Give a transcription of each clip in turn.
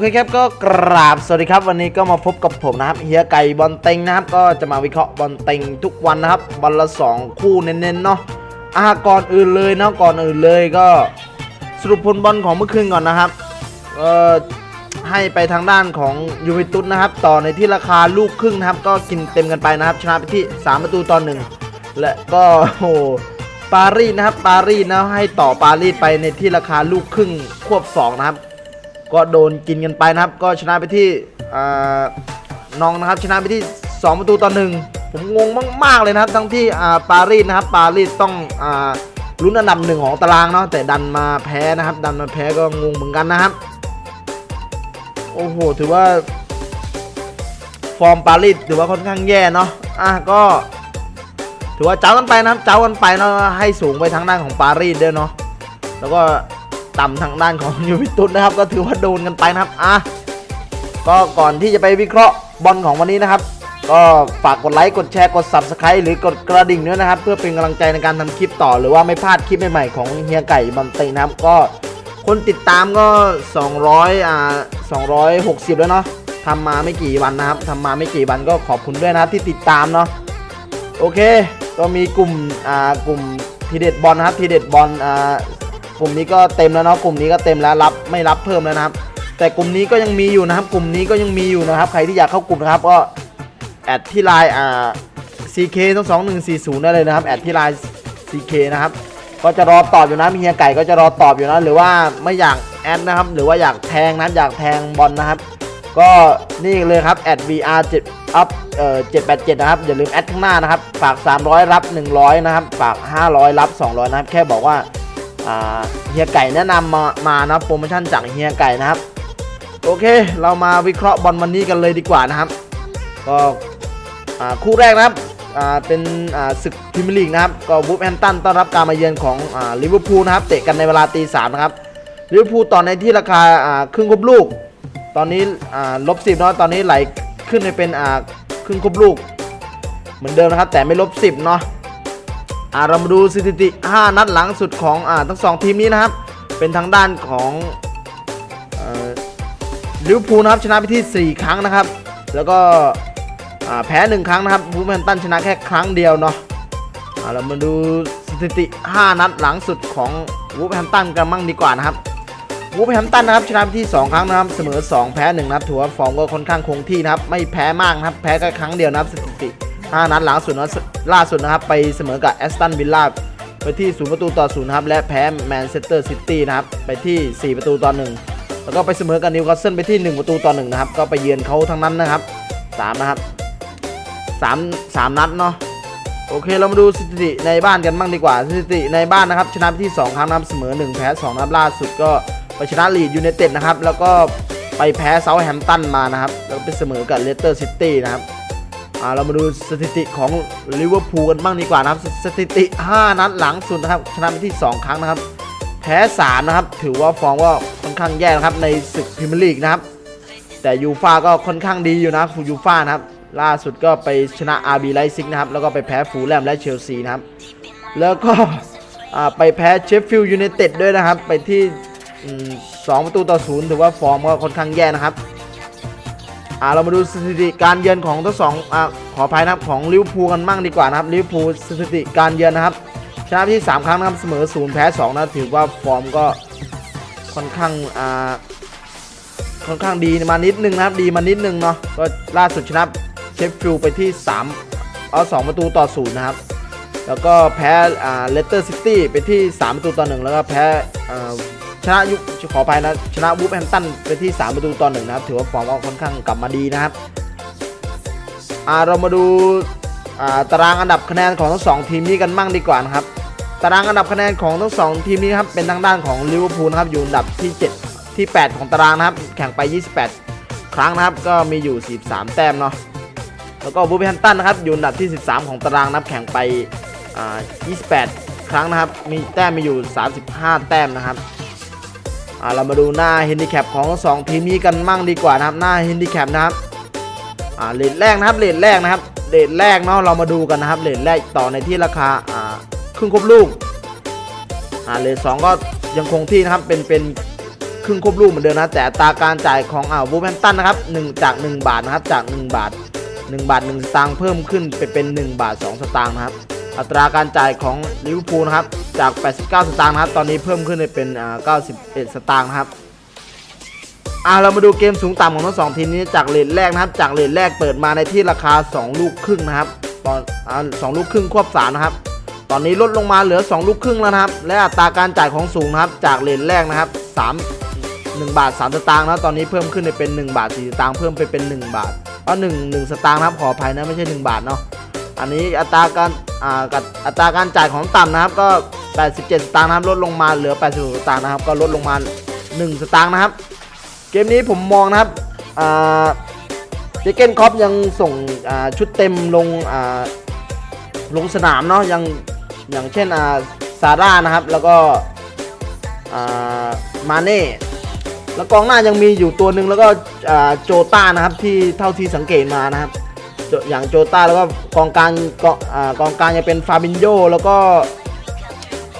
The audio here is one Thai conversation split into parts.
เคครับก็กราบสวัสดีครับ วันนี้ก็มาพบกับผมนะครับเฮียไก่บอลเต็งนะครับ ก็จะมาวิเคราะห์บอลเต็งทุกวันนะครับบอลละสองคู่เน้นๆเนาะอ่าก่อนอื่นเลยนะก่อนอื่นเลยก็สรุปผลบอลของเมื่อคืนก่อนนะครับเอ่อให้ไปทางด้านของยูเวนตุสนะครับ ต่อในที่ราคาลูกครึ่งนะครับ ก็กินเต็มกันไปนะครับ ชนะไปที่ 3 ประตูต่อหนึ่งและก็โอ้โหปารีสนะครับปารีสนะให้ต่อปารีสไปในที่ราคาลูกครึ่งควบสองนะครับ ก็โดนกินกันไปนะครับ ก็ชนะไปที่น้องนะครับชนะไปที่ 2 ประตูต่อหนึ่งผมงงมาก ๆ เลยนะครับ ทั้งที่ปารีสนะครับ ปารีสต้องอลุ้นอันดับหนึ่งของตารางเนาะแต่ดันมาแพ้นะครับ ดันมาแพ้ก็งงเหมือนกันนะครับ โอ้โห ถือว่า ฟอร์มปารีสถือว่าค่อนข้างแย่เนาะอะก็ถือว่าเจ้ากันไปนะครับ เจ้ากันไปเนาะให้สูงไปทางด้านของปารีสด้วยเนาะแล้วก็ ต่ำทางด้านของยูวนตุสนะครับ ก็ถือว่าโดนกันไปนะครับอะก็ก่อนที่จะไปวิเคราะห์บอลของวันนี้นะครับ ก็ฝากกดไลค์กดแชร์กด Subscribe หรือกดกระดิ่งด้วยนะครับ เพื่อเป็นกำลังใจในการทำคลิปต่อ หรือว่าไม่พลาดคลิปใหม่ๆของเฮียไก่บอลเตงนะครับก็คนติดตามก็ 200อ่า260 แล้วเนาะทำมาไม่กี่วันนะครับทำมาไม่กี่วันก็ขอบคุณด้วยนะครับที่ติดตามเนาะโอเค ก็มีกลุ่มอ่ากลุ่มทีเด็ดบอลนะครับทีเด็ดบอลอ่า กลุ่มนี้ก็เต็มแล้วเนาะกลุ่มนี้ก็เต็มแล้วรับไม่รับเพิ่มแล้วนะครับ แต่กลุ่มนี้ก็ยังมีอยู่นะครับ กลุ่มนี้ก็ยังมีอยู่นะครับ ใครที่อยากเข้ากลุ่มนะครับก็แอดที่ไลน์อ่า CK ทั้งสองหนึ่งสี่ศูนย์ได้เลยนะครับแอดที่ไลน์ CK นะครับก็จะรอตอบอยู่นะมีเฮียไก่ก็จะรอตอบอยู่นะหรือว่าไม่อยากแอดนะครับ หรือว่าอยากแทงนะอยากแทงบอลนะครับ ก็นี่เลยครับ at vr 7 up เอ่อ787 นะครับ อย่าลืมแอดข้างหน้านะครับ ฝาก 300 รับ 100 นะครับ ฝาก 500 รับ 200 นะครับ แค่บอกว่า เฮียไก่แนะนำมามานะโปรโมชั่นจากเฮียไก่นะครับ โอเค เรามาวิเคราะห์บอลวันนี้กันเลยดีกว่านะครับ ก็คู่แรกนะครับเป็นศึกพรีเมียร์ลีกนะครับ ก็วูฟแฮมตันต้อนรับการมาเยือนของลิเวอร์พูลนะครับ เตะกันในเวลาตีสามนะครับลิเวอร์พูลตอนในที่ราคาครึ่งครบลูก ตอนนี้ลบสิบเนาะตอนนี้ไหลขึ้นไปเป็นครึ่งครบลูก เหมือนเดิมนะครับ แต่ไม่ลบสิบเนาะ อ่าเรามาดูสถิติ 5 นัดหลังสุดของอ่าทั้งสองทีมนี้นะครับ เป็นทางด้านของอลิวพูลนะครับชนะไปที่ 4 ครั้งนะครับ แล้วก็อ่าแพ้ 1 ครั้งนะครับวูฟแฮมตันชนะแค่ครั้งเดียวเนาะอ่าเรามาดูสถิติ 5 นัดหลังสุดของวูฟแฮมตันกันมั่งดีกว่านะครับวูฟแฮมตันนะครับชนะไปที่ 2 ครั้งนะครับเสมอ 2 แพ้1นะครับถือว่าฟอร์มก็ค่อนข้างคงที่นะครับไม่แพ้มากนะครับแพ้แค่ครั้งเดียวนะครับสถิติ 5 นัดหลังสุดนะ ล่าสุดนะครับ ไปเสมอกับแอสตันวิลล่าไปที่0ประตูต่อ0นะครับ และแพ้แมนเชสเตอร์ซิตี้นะครับ ไปที่ 4 ประตูต่อ1แล้วก็ไปเสมอกับนิวคาสเซิลไปที่ 1 ประตูต่อ1นะครับ ก็ไปเยือนเขาทั้งนั้นนะครับ 3 นะครับ 3 3 นัดเนาะโอเคเรามาดูสถิติในบ้านกันบ้างดีกว่าสถิติในบ้านนะครับ ชนะไปที่ 2 ครั้งนะครับเสมอ 1 แพ้2นะครับล่าสุดก็ไปชนะลีดยูไนเต็ดนะครับ แล้วก็ไปแพ้เซาท์แฮมป์ตันมานะครับ แล้วไปเสมอกับเลสเตอร์ซิตี้นะครับ อ่าเรามาดูสถิติของลิเวอร์พูลกันบ้างดีกว่านะครับ สถิติ 5 นัดหลังสุดนะครับ ชนะไปที่ 2 ครั้งนะครับ แพ้3นะครับ ถือว่าฟอร์มก็ค่อนข้างแย่นะครับในศึกพรีเมียร์ลีกนะครับ แต่ยูฟาก็ค่อนข้างดีอยู่นะฟูยูฟานะครับ ล่าสุดก็ไปชนะ RB ไลซิกนะครับ แล้วก็ไปแพ้ฟูลแลมและเชลซีนะครับ แล้วก็ไปแพ้เชฟฟิลด์ยูไนเต็ดด้วยนะครับ ไปที่อืมสองประตูต่อศูนย์ถือว่าฟอร์มก็ค่อนข้างแย่นะครับ อ่าเรามาดูสถิติการเยือนของทั้งสองอ่าขออภัยนะครับของลิเวอร์พูลกันบ้างดีกว่านะครับลิเวอร์พูลสถิติการเยือนนะครับชนะที่ 3 ครั้งนะครับเสมอ0แพ้2นะถือว่าฟอร์มก็ค่อนข้างอ่าค่อนข้างดีมานิดนึงนะครับดีมานิดนึงเนาะก็ล่าสุดชนะเชฟฟิลด์ไปที่3เอา2ประตูต่อ0นะครับแล้วก็แพ้อ่าเลสเตอร์ซิตี้ไปที่3ประตูต่อ1แล้วก็แพ้อ่า ชนะยุคขออภัยนะชนะวูฟแฮมป์ตันไปที่ 3 ประตูต่อหนึ่งนะครับ ถือว่าฟอร์มออกค่อนข้างกลับมาดีนะครับอ่าเรามาดูอ่าตารางอันดับคะแนนของทั้งสองทีมนี้กันมั่งดีกว่านะครับ ตารางอันดับคะแนนของทั้งสองทีมนี้ครับเป็นทางด้านของลิเวอร์พูลนะครับอยู่อันดับที่ 7 ที่ 8 ของตารางนะครับ แข่งไป 28 ครั้งนะครับ ก็มีอยู่ 43 แต้มเนาะแล้วก็วูฟแฮมป์ตันนะครับอยู่อันดับที่ 13 ของตารางนะครับแข่งไปอ่า28 ครั้งนะครับ มีแต้มมีอยู่ 35 แต้มนะครับาเรามาดูหน้าเฮนดิแคปของทั้งสองทีมนี้กันมั่งดีกว่านะครับหน้าเฮนดิแคปนะครับอ่าเลทแรกนะครับเลทแรกนะครับเลทแรกเนาะเรามาดูกันนะครับเลทแรกต่อในที่ราคาอ่าครึ่งครบลูกอ่าเลทสองก็ยังคงที่นะครับเป็นเป็นครึ่งควบลูกเหมือนเดิมนะแต่ตาการจ่ายของอ่าวูแมนตันนะครับ1จาก 1 บาทนะครับจาก 1 บาท 1 บาท 1 สตางค์เพิ่มขึ้นไปเป็น 1 บาท 2 สตางค์นะครับ อัตราการจ่ายของลิเวอร์พูลนะครับ จาก 89 สตางค์นะครับ ตอนนี้เพิ่มขึ้นไปเป็น 91 สตางค์นะครับอ่าเรามาดูเกมสูงต่ำของทั้งสองทีมนี้จากเลทแรกนะครับ จากเลทแรกเปิดมาในที่ราคา 2 ลูกครึ่งนะครับตอนอ่าสองลูกครึ่งควบสามนะครับ ตอนนี้ลดลงมาเหลือ 2 ลูกครึ่งแล้วนะครับ และอัตราการจ่ายของสูงนะครับ จากเลนแรกนะครับ3 1 บาท 3 สตางค์นะตอนนี้เพิ่มขึ้นไปเป็น 1 บาท 4 สตางค์เพิ่มไปเป็น 1 บาทก็1 1 สตางค์นะครับขออภัยนะไม่ใช่ 1 บาทเนาะ อันนี้อัตราการอ่ากับอัตราการจ่ายของต่ำนะครับ ก็ 87 สตางค์นะครับลดลงมาเหลือ 86 สตางค์นะครับ ก็ลดลงมา 1 สตางค์นะครับ เกมนี้ผมมองนะครับอ่าเจเกนคอปยังส่งอ่าชุดเต็มลงอ่าลงสนามเนาะยังอย่างเช่นอ่าซาร่านะครับแล้วก็อ่ามาเน่แล้วกองหน้ายังมีอยู่ตัวหนึ่งแล้วก็อ่าโจต้านะครับที่เท่าที่สังเกตมานะครับ อย่างโจต้าแล้วก็กองกลางกองอ่ากองกลางจะเป็นฟาบินโยแล้วก็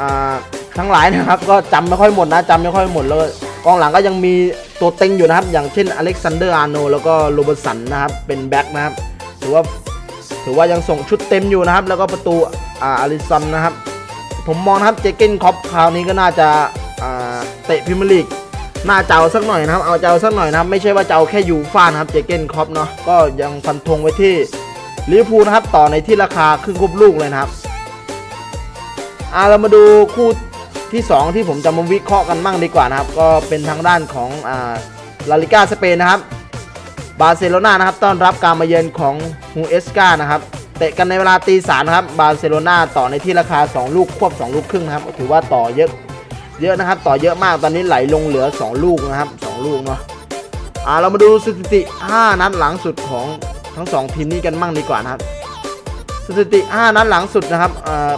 อ่าทั้งหลายนะครับ ก็จำไม่ค่อยหมดนะจำไม่ค่อยหมดแล้วกองหลังก็ยังมีตัวเต็งอยู่นะครับ อย่างเช่นอเล็กซานเดอร์อาร์โนแล้วก็โรเบร์ตสันนะครับ เป็นแบ็คนะครับถือว่าถือว่ายังส่งชุดเต็มอยู่นะครับ แล้วก็ประตูอ่าอาริสันนะครับ ผมมองนะครับเจเกนคอปคราวนี้ก็น่าจะเตะพรีเมียร์ลีก น่าจะเอาสักหน่อยนะครับ เอาเจะเอาสักหน่อยนะครับ ไม่ใช่ว่าเจะเอาแค่ยูฟ่านะครับ เจเกนคอปเนาะ ก็ยังฟันธงไว้ที่ลิเวอร์พูลนะครับ ต่อในที่ราคาครึ่งควบลูกเลยนะครับอ่าเรามาดูคู่ที่ 2 ที่ผมจะมาวิเคราะห์กันมั่งดีกว่านะครับ ก็เป็นทางด้านของอ่าลาลิก้าสเปนนะครับ บาร์เซโลนานะครับ ต้อนรับการมาเยือนของฮูเอสกานะครับเตะกันในเวลาตีสามนะครับ บาร์เซโลนาต่อในที่ราคา 2 ลูกควบ 2 ลูกครึ่งนะครับถือว่าต่อเยอะ เยอะนะครับ ต่อเยอะมากตอนนี้ไหลลงเหลือ 2 ลูกนะครับ 2 ลูกเนาะอ่าเรามาดูสถิติ 5 นัดหลังสุดของทั้ง 2 ทีมนี้กันมั่งดีกว่านะครับสถิติ 5 นัดหลังสุดนะครับเอ่อ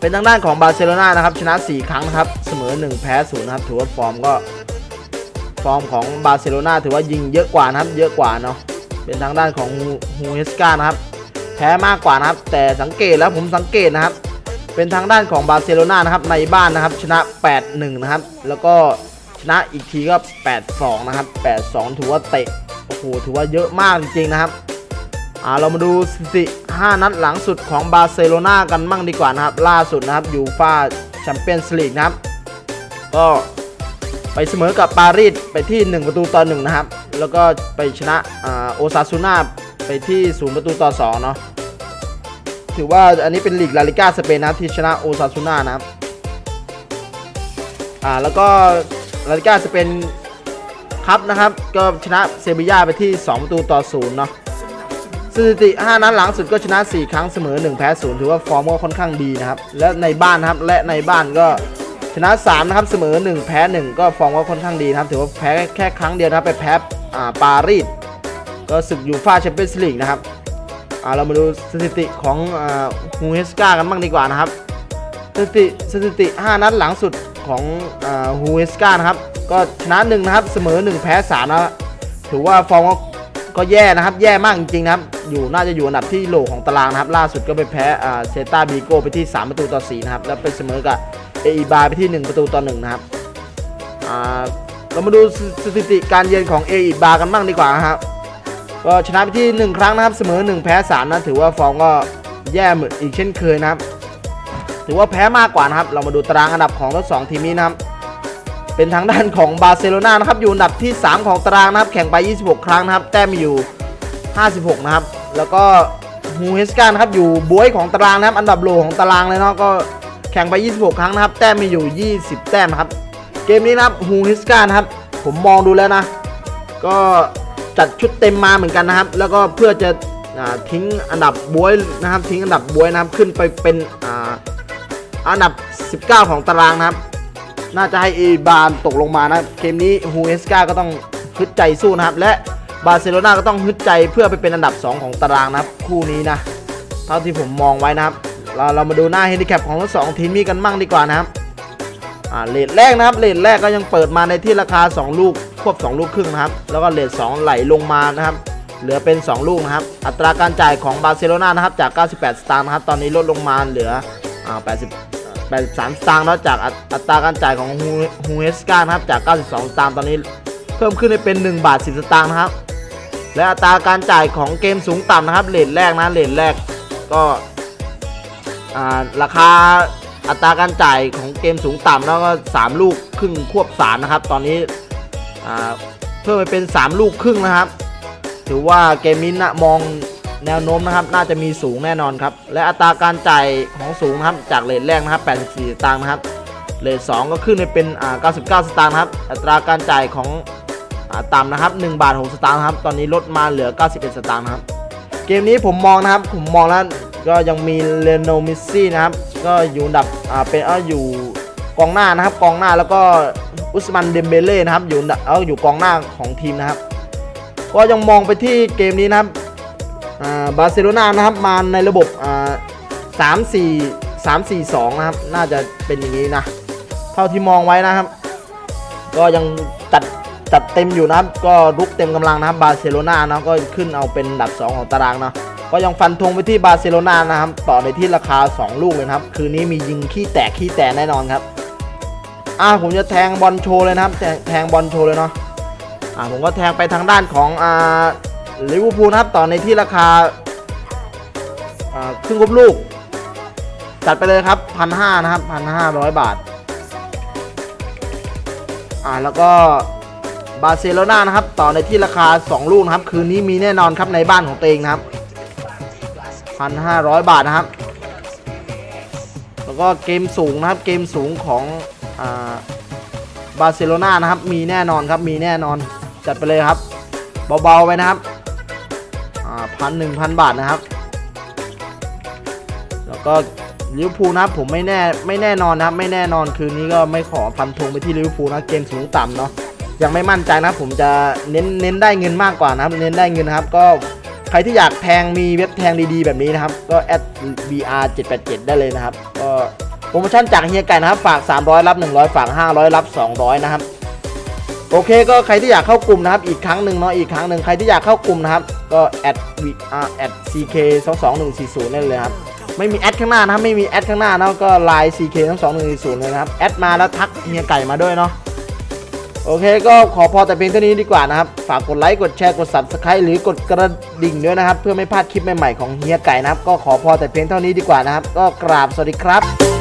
เป็นทางด้านของบาร์เซโลนานะครับชนะ 4 ครั้งนะครับเสมอ 1 แพ้0นะครับถือว่าฟอร์มก็ฟอร์มของบาร์เซโลนาถือว่ายิงเยอะกว่านะครับเยอะกว่าเนาะเป็นทางด้านของฮูเฮสกานะครับแพ้มากกว่านะครับแต่สังเกตแล้วผมสังเกตนะครับ เป็นทางด้านของบาร์เซโลนานะครับในบ้านนะครับชนะ 8-1 นะครับ แล้วก็ชนะอีกทีก็ 8-2 นะครับ 8-2 ถือว่าเตะโอ้โหถือว่าเยอะมากจริงๆนะครับอ่าเรามาดูสถิติ5นัดหลังสุดของบาร์เซโลนากันมั่งดีกว่านะครับ ล่าสุดนะครับยูฟาแชมเปี้ยนส์ลีกนะครับ ก็ไปเสมอกับปารีสไปที่ 1 ประตูต่อ1นะครับ แล้วก็ไปชนะโอซาซูน่าไปที่ 0 ประตูต่อ2เนาะ ถือว่าอันนี้เป็นลีกลาลิก้าสเปนนะที่ชนะโอซาซูน่านะครับอ่าแล้วก็ลาลิก้าสเปนครับนะครับ ก็ชนะเซบีย่าไปที่ 2 ประตูต่อ0เนาะสถิติ 5 นัดหลังสุดก็ชนะ 4 ครั้งเสมอ 1 แพ้0ถือว่าฟอร์มก็ค่อนข้างดีนะครับ และในบ้านนะครับและในบ้านก็ชนะ 3 นะครับเสมอ 1 แพ้ 1 ก็ฟอร์มก็ค่อนข้างดีนะครับ ถือว่าแพ้แค่ครั้งเดียวนะครับไปแพ้อ่าปารีสก็ศึกยูฟ่าแชมเปี้ยนส์ลีกนะครับ เรามาดูสถิติของฮูเฮสกากันบ้างดีกว่านะครับ สถิติสถิติ 5 นัดหลังสุดของฮูเฮสกานะครับ ก็ชนะ1นะครับ เสมอ 1 แพ้3นะถือว่าฟอร์มก็แย่นะครับ แย่มากจริงๆนะครับ อยู่น่าจะอยู่อันดับที่โหลของตารางนะครับ ล่าสุดก็ไปแพ้เซตาบีโกไปที่ 3 ประตูต่อ 4 นะครับ แล้วไปเสมอกับเออีบาไปที่ 1 ประตูต่อ 1 นะครับเรามาดูสสถิติการเยือนของเออีบากันบ้างดีกว่านะครับ ก็ชนะไปที่ 1 ครั้งนะครับเสมอ 1 แพ้3นะถือว่าฟอร์มก็แย่เหมือนอีกเช่นเคยนะครับ ถือว่าแพ้มากกว่านะครับ เรามาดูตารางอันดับของทั้งสองทีมนี้นะครับเป็นทางด้านของบาร์เซโลนานะครับอยู่อันดับที่ 3 ของตารางนะครับ แข่งไป 26 ครั้งนะครับ แต้มอยู่ 56 นะครับ แล้วก็ฮูเฮสกานะครับอยู่บวยของตารางนะครับ อันดับโลของตารางเลยเนาะก็แข่งไป 26 ครั้งนะครับ แต้มมีอยู่ 20 แต้มนะครับ เกมนี้นะครับฮูเฮสกานะครับ ผมมองดูแล้วนะ ก็ จัดชุดเต็มมาเหมือนกันนะครับ แล้วก็เพื่อจะอทิ้งอันดับบวยนะครับ ทิ้งอันดับบวยนะครับขึ้นไปเป็นอ,อันดับ 19 ของตารางนะครับ น่าจะให้อีบานตกลงมานะเกมนี้ฮูเอสกาก็ต้องฮึดใจสู้นะครับ และบาร์เซโลนาก็ต้องฮึดใจเพื่อไปเป็นอันดับ 2 ของตารางนะครับ คู่นี้นะเท่าที่ผมมองไว้นะครับ เราเรามาดูหน้าเฮนดิแคปของทั้งสองทีมนี้กันมั่งดีกว่านะครับเลทแรกนะครับเลทแรกก็ยังเปิดมาในที่ราคา 2 ลูก ควบ 2 ลูกครึ่งนะครับ แล้วก็เลท2ไหลลงมานะครับ เหลือเป็น 2 ลูกนะครับ อัตราการจ่ายของบาร์เซโลนานะครับจาก 98 สตางค์นะครับ ตอนนี้ลดลงมาเหลือ80 83 สตางค์แล้วจากอัตราการจ่ายของฮูเฮสกานะครับจาก 92 สตางค์ตอนนี้เพิ่มขึ้นให้เป็น 1 บาท 10 สตางค์นะครับ และอัตราการจ่ายของเกมสูงต่ำนะครับเลทแรกนะเลทแรกก็ราคาอัตราการจ่ายของเกมสูงต่ำแล้วก็ 3 ลูกครึ่งควบสารนะครับ ตอนนี้ เพิ่มไปเป็น 3 ลูกครึ่งนะครับ ถือว่าเกมนี้นะมองแนวโน้มนะครับ น่าจะมีสูงแน่นอนครับ และอัตราการจ่ายของสูงนะครับ จากเลทแรกนะครับ 84 สตางค์นะครับเลท2ก็ขึ้นไปเป็น 99 สตางค์ครับ อัตราการจ่ายของอต่ำนะครับ1บาท 6 สตางค์ครับ ตอนนี้ลดมาเหลือ 91 สตางค์ครับ เกมนี้ผมมองนะครับ ผมมองแล้วก็ยังมีเลโนมิซี่นะครับ ก็อยู่อันดับเป็นเอออยู่ กองหน้านะครับกองหน้าแล้วก็อุสมันเดมเบเล่นะครับอยู่นดับเอออยู่กองหน้าของทีมนะครับ ก็ยังมองไปที่เกมนี้นะครับบาร์เซโลนานะครับมาในระบบอ่าสามสี่สามสี่สองนะครับ น่าจะเป็นอย่างนี้นะ เท่าที่มองไว้นะครับ ก็ยังจัดจัดเต็มอยู่นะครับ ก็รุกเต็มกำลังนะครับบาร์เซโลนานะก็ขึ้นเอาเป็นอันดับ 2 ของตารางเนาะก็ยังฟันธงไปที่บาร์เซโลนานะครับ ต่อในที่ราคา 2 ลูกเลยครับ คืนนี้มียิงขี้แตกขี้แตกแน่นอนครับ อ่าผมจะแทงบอลโชว์เลยนะครับแทงแทงบอลโชว์เลยเนาะอ่าผมก็แทงไปทางด้านของอ่าลิเวอร์พูลนะครับต่อในที่ราคาอ่าครึ่งครบลูก จัดไปเลยครับพันห้านะครับพันห้าร้อยบาทอ่าแล้วก็บาร์เซโลนานะครับต่อในที่ราคา 2 ลูกนะครับ คืนนี้มีแน่นอนครับในบ้านของตัวเองนะครับพันห้าร้อยบาทนะครับ แล้วก็เกมสูงนะครับ เกมสูงของ บาร์เซโลนานะครับ มีแน่นอนครับ มีแน่นอน จัดไปเลยครับ เบาๆไปนะครับพันหนึ่งพันบาทนะครับ แล้วก็ลิเวอร์พูลนะครับผมไม่แน่ไม่แน่นอนนะครับ ไม่แน่นอนคืนนี้ก็ไม่ขอฟันธงไปที่ลิเวอร์พูลนะเกมสูงต่ำเนาะยังไม่มั่นใจนะครับผมจะเน้นเน้นได้เงินมากกว่านะครับ เน้นได้เงินนะครับ ก็ใครที่อยากแทงมีเว็บแทงดีๆ แบบนี้นะครับ ก็แอด br 787ได้เลยนะครับ ก็ โปรโมชั่นจากเฮียไก่นะครับ ฝาก 300 รับ 100 ฝาก 500 รับ 200 นะครับ โอเคก็ใครที่อยากเข้ากลุ่มนะครับ อีกครั้งหนึ่งเนาะอีกครั้งหนึ่งใครที่อยากเข้ากลุ่มนะครับ ก็แอด vr แอด ck 2 2 1 4 0นั่นเลยครับไม่มีแอดข้างหน้านะครับไม่มีแอดข้างหน้านะก็ไลน์ ck 2 2 1 4 0เลยนะครับแอดมาแล้วทักเฮียไก่มาด้วยเนาะโอเคก็ขอพอแต่เพียงเท่านี้ดีกว่านะครับ ฝากกดไลค์กดแชร์กด subscribe หรือกดกระดิ่งด้วยนะครับ เพื่อไม่พลาดคลิปใหม่ๆของเฮียไก่นะครับ ก็ขอพอแต่เพียงเท่านี้ดีกว่านะครับ ก็กราบสวัสดีครับ